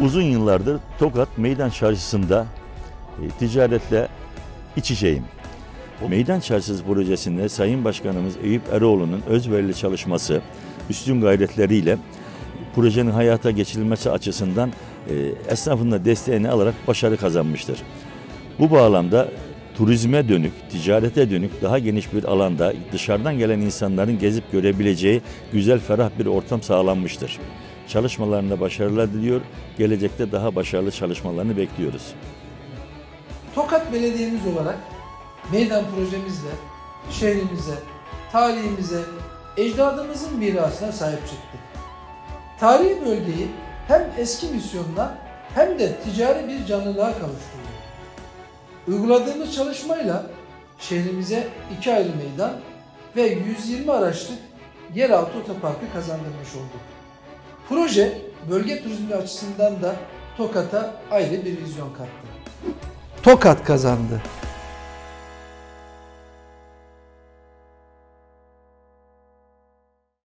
Uzun yıllardır Tokat Meydan Çarşısı'nda e, ticaretle iç içeyim. Meydan Çarşısı projesinde Sayın Başkanımız Eyüp Eroğlu'nun özverili çalışması, üstün gayretleriyle projenin hayata geçirilmesi açısından e, esnafın da desteğini alarak başarı kazanmıştır. Bu bağlamda turizme dönük, ticarete dönük daha geniş bir alanda dışarıdan gelen insanların gezip görebileceği güzel, ferah bir ortam sağlanmıştır. Çalışmalarında başarılar diliyor, gelecekte daha başarılı çalışmalarını bekliyoruz. Tokat Belediye'miz olarak meydan projemizle şehrimize, tarihimize, ecdadımızın mirasına sahip çıktık. Tarihi bölgeyi hem eski misyonuna hem de ticari bir canlılığa kavuşturduk. Uyguladığımız çalışmayla şehrimize iki ayrı meydan ve 120 araçlık yeraltı otoparkı kazandırmış olduk. Proje bölge turizmi açısından da Tokat'a ayrı bir vizyon kattı. Tokat kazandı.